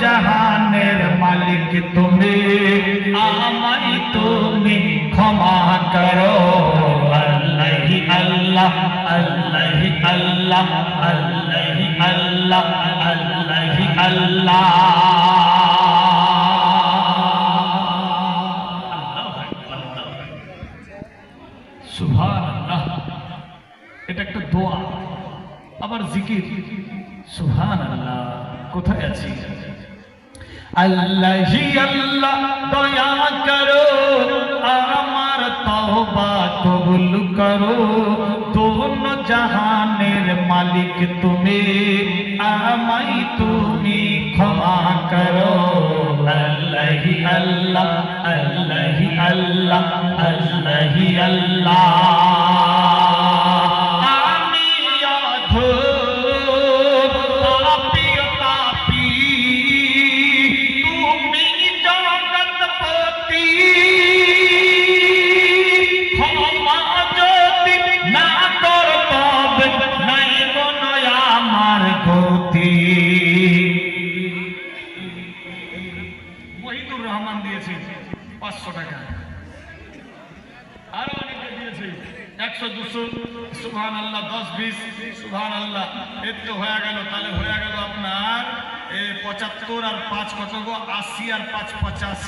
জাহানের মালিক তুমি, আমায় তুমি ক্ষমা করো। আল্লাহি আল্লাহ আল্লাহি আল্লাহ আল্লাহি আল্লাহ আল্লাহি আল্লাহ। এটা একটা আবার জিকির। সুহান আল্লাহ কোথায় আছি আল্লাহি আল্লাহ, দয়া করো, আমার তওবা কবুল করো। দোনো জাহানের মালিক তুমি আমাই তুমি ক্ষমা করো। আল্লাহি আল্লাহ আল্লাহি আল্লাহ আল্লাহি আল্লাহ। মহিদুর রহমান দিয়েছে পাঁচশো টাকা। আরও অনেকে দিয়েছে, একশো, দুশো। সুহান আল্লাহ দশ, বিশ। সুহান আল্লাহ এর তো হয়ে গেল, তাহলে হয়ে গেল আপনার পঁচাত্তর আর পাঁচ কত গো? আশি আর পাঁচ পঁচাশি।